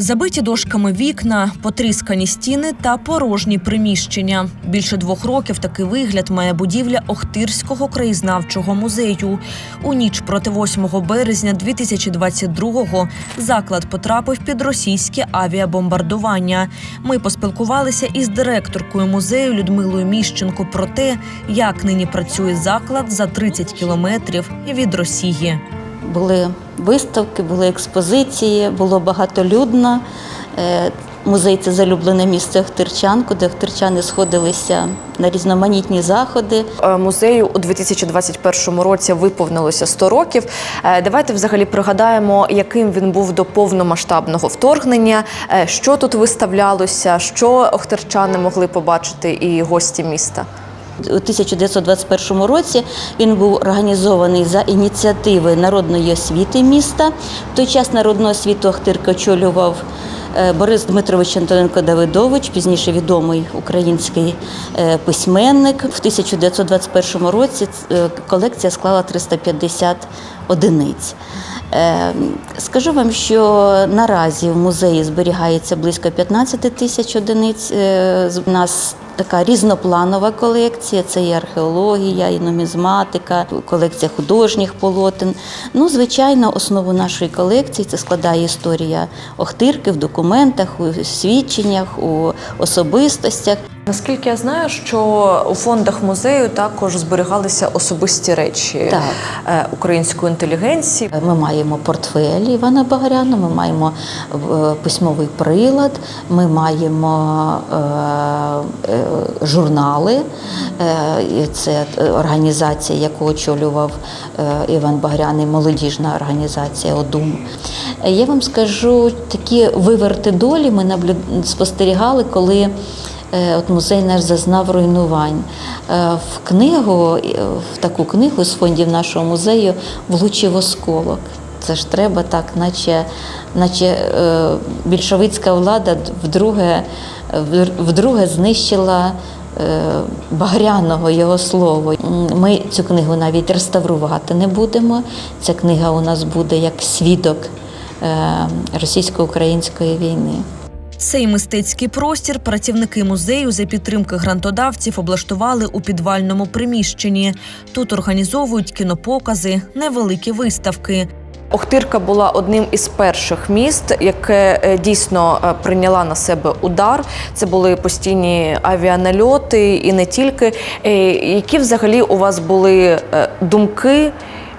Забиті дошками вікна, потріскані стіни та порожні приміщення. Більше двох років такий вигляд має будівля Охтирського краєзнавчого музею. У ніч проти 8 березня 2022-го заклад потрапив під російське авіабомбардування. Ми поспілкувалися із директоркою музею Людмилою Міщенко про те, як нині працює заклад за 30 кілометрів від Росії. Були виставки, були експозиції, було багатолюдно. Е, Музей це залюблене місце Охтирчан, куди охтирчани сходилися на різноманітні заходи. Е, Музею у 2021 році виповнилося 100 років. Е, Давайте взагалі пригадаємо, яким він був до повномасштабного вторгнення, що тут виставлялося, що охтерчани могли побачити і гості міста. У 1921 році він був організований за ініціативи народної освіти міста. В той час народну освіту Охтирка очолював е, Борис Дмитрович Антоненко Давидович, пізніше відомий український е, письменник. В 1921 році е, колекція склала 350 одиниць. Скажу вам, що наразі в музеї зберігається близько 15 тисяч одиниць. У нас така різнопланова колекція: це і археологія, і нумізматика, колекція художніх полотен. Ну, звичайно, основу нашої колекції це складає історія Охтирки в документах, у свідченнях, у особистостях. Наскільки я знаю, що у фондах музею також зберігалися особисті речі Так. е, української інтелігенції. Ми маємо портфель Івана Багаряна, ми маємо е, письмовий прилад, ми маємо е, журнали. Це організація, яку очолював Іван Багрян, і молодіжна організація ОДУМ. Я вам скажу, такі виверти долі ми спостерігали, коли. Е, От музей наш зазнав руйнувань. Е, В книгу, е, в таку книгу з фондів нашого музею влучив осколок. Це ж треба так, наче, наче більшовицька влада вдруге, вдруге знищила Багряного його слово. Ми цю книгу навіть реставрувати не будемо. Ця книга у нас буде як свідок російсько-української війни. Цей мистецький простір працівники музею за підтримки грантодавців облаштували у підвальному приміщенні. Тут організовують кінопокази, невеликі виставки. Охтирка була одним із перших міст, яке е, дійсно е, прийняла на себе удар. Це були постійні авіанальоти і не тільки. Е, Які взагалі у вас були думки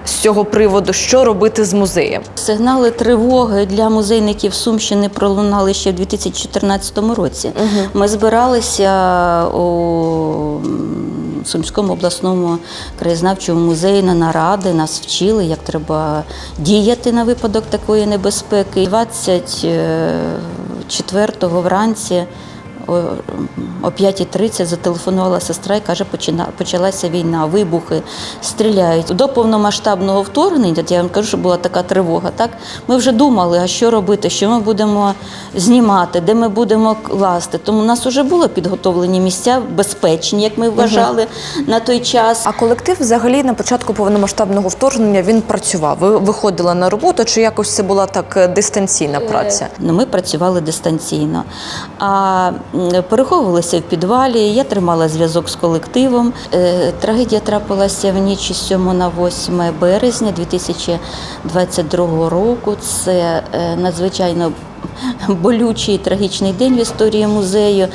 з цього приводу, що робити з музеєм? Сигнали тривоги для музейників Сумщини пролунали ще в 2014 році. Ми збиралися у Сумському обласному краєзнавчому музеї на наради. Нас вчили, як треба діяти на випадок такої небезпеки. 24-го вранці. О о 5.30 зателефонувала сестра і каже, почалася війна, вибухи, стріляють. До повномасштабного вторгнення, я вам кажу, що була така тривога. Так? Ми вже думали, а що робити, що ми будемо знімати, де ми будемо класти. Тому у нас вже було підготовлені місця, безпечні, як ми вважали на той час. А колектив взагалі на початку повномасштабного вторгнення він працював. Ви виходили на роботу, чи якось це була так е, дистанційна праця? Ну, Ми працювали дистанційно. А переховувалися в підвалі. Я тримала зв'язок з колективом. Е, Трагедія трапилася в ніч із 7 на 8 березня 2022 року. Це е, надзвичайно болючий і трагічний день в історії музею.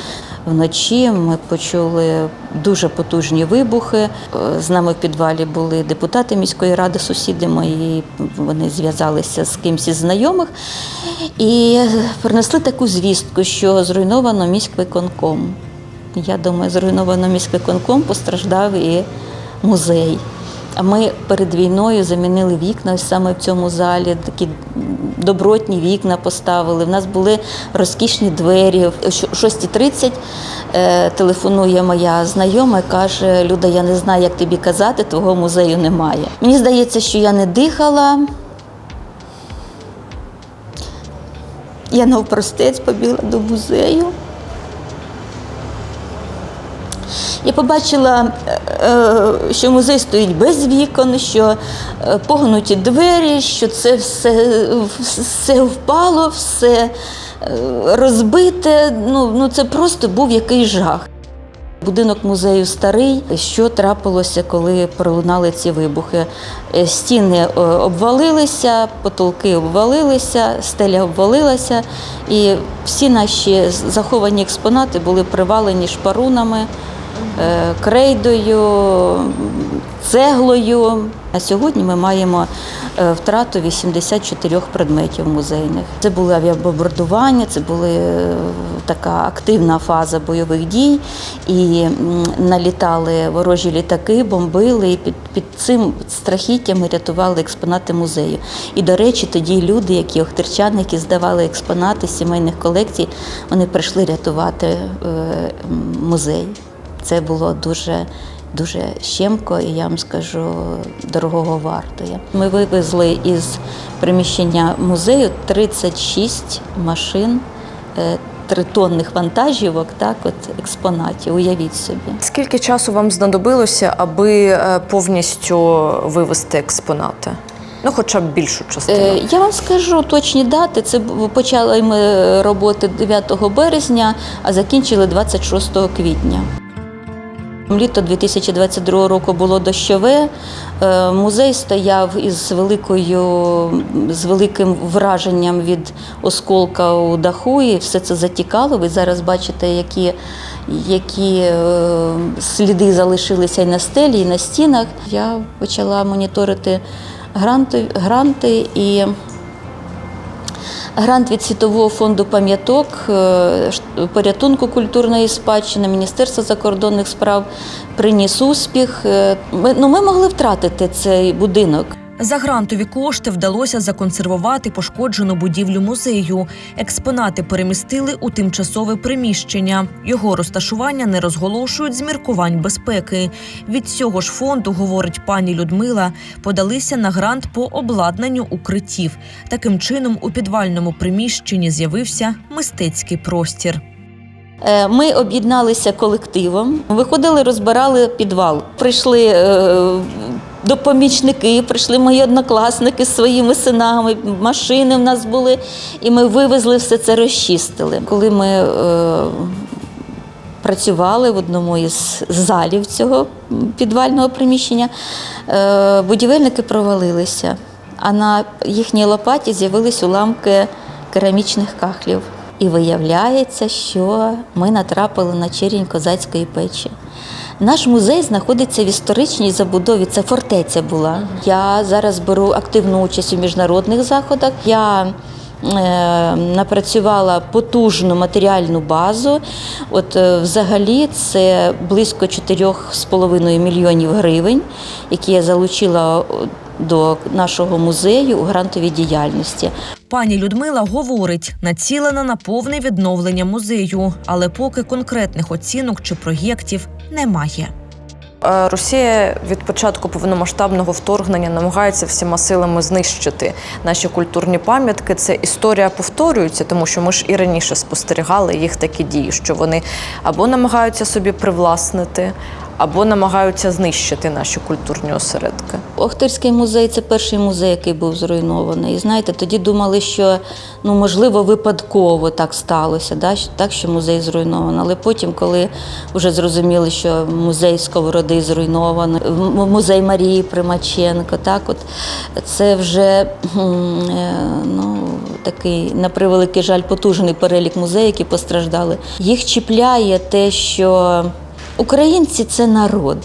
Вночі ми почули дуже потужні вибухи. Е, З нами в підвалі були депутати міської ради, сусіди мої. Вони зв'язалися з кимсь із знайомих і принесли таку звістку, що зруйновано міськвиконком. Я думаю, зруйновано міськвиконком, постраждав і музей. Ми перед війною замінили вікна саме в цьому залі. Такі добротні вікна поставили. В нас були розкішні двері. О 6.30 е, телефонує моя знайома і каже: Люда, я не знаю, як тобі казати, твого музею немає. Мені здається, що я не дихала. Я навпростець побігла до музею. Я побачила, е, е, що музей стоїть без вікон, що е, погнуті двері, що це все, все впало, все розбите. Ну, ну це просто був якийсь жах. Будинок музею старий. Що трапилося, коли пролунали ці вибухи? Стіни обвалилися, потолки обвалилися, стеля обвалилася, і всі наші заховані експонати були привалені шпарунами, крейдою, цеглою. А сьогодні ми маємо е, втрату 84 предметів музейних. Це були авіабомбардування, це була така активна фаза бойових дій, і налітали ворожі літаки, бомбили, і під, під цим страхіттям рятували експонати музею. І, до речі, тоді люди, які охтирчани, які здавали експонати сімейних колекцій, вони прийшли рятувати е, музей. Це було дуже дуже щемко, і я вам скажу, дорогого вартує. Ми вивезли із приміщення музею 36 машин. е, Тритонних вантажівок, так, от експонатів, уявіть собі. Скільки часу вам знадобилося, аби е, повністю вивести експонати? Ну, хоча б більшу частину. Е, Я вам скажу точні дати. Це почали ми роботи 9 березня, а закінчили 26 квітня. Літо 2022 року було дощове. Е, Музей стояв із великою з великим враженням від осколка у даху, і все це затікало. Ви зараз бачите, які, які е, сліди залишилися і на стелі, і на стінах. Я почала моніторити гранти, гранти і Грант від Світового фонду пам'яток, е, порятунку культурної спадщини, Міністерства закордонних справ приніс успіх. Е, Ми, ну, ми могли втратити цей будинок. За грантові кошти вдалося законсервувати пошкоджену будівлю музею. Експонати перемістили у тимчасове приміщення. Його розташування не розголошують з міркувань безпеки. Від цього ж фонду, говорить пані Людмила, подалися на грант по обладнанню укриттів. Таким чином, у підвальному приміщенні з'явився мистецький простір. Е, Ми об'єдналися колективом, виходили, розбирали підвал. Прийшли допомічники, прийшли мої однокласники з своїми синами, машини в нас були, і ми вивезли все це, розчистили. Коли ми е, працювали в одному із залів цього підвального приміщення, е, будівельники провалилися, а на їхній лопаті з'явились уламки керамічних кахлів. І виявляється, що ми натрапили на черінь козацької печі. Наш музей знаходиться в історичній забудові. Це фортеця була. Я зараз беру активну участь у міжнародних заходах. Я е, напрацювала потужну матеріальну базу. От е, взагалі це близько 4,5 мільйонів гривень, які я залучила до нашого музею у грантовій діяльності. Пані Людмила говорить, націлена на повне відновлення музею, але поки конкретних оцінок чи проєктів немає. Росія від початку повномасштабного вторгнення намагається всіма силами знищити наші культурні пам'ятки. Це історія повторюється, тому що ми ж і раніше спостерігали їх такі дії, що вони або намагаються собі привласнити, або намагаються знищити наші культурні осередки. Охтирський музей це перший музей, який був зруйнований. І знаєте, тоді думали, що ну можливо випадково так сталося, да? так що музей зруйнований. Але потім, коли вже зрозуміли, що музей Сковороди зруйнований, музей Марії Примаченко, так от це вже е, ну, такий, на превеликий жаль, потужний перелік музеїв, які постраждали. Їх чіпляє те, що українці це народ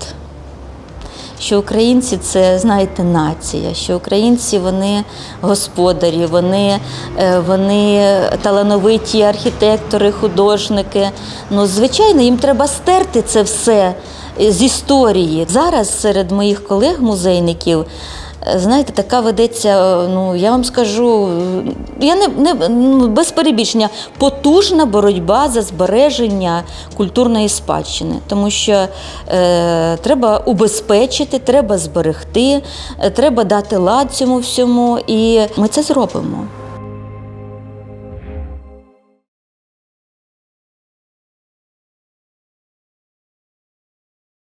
що українці це, знаєте, нація, що українці вони господарі, вони, е, вони талановиті архітектори, художники. Ну, звичайно, їм треба стерти це все з історії. Зараз серед моїх колег-музейників. Знаєте, така ведеться, е, ну я вам скажу, я не, не ну, без перебільшення, потужна боротьба за збереження культурної спадщини, тому що е, треба убезпечити, треба зберегти, е, треба дати лад цьому всьому, і ми це зробимо.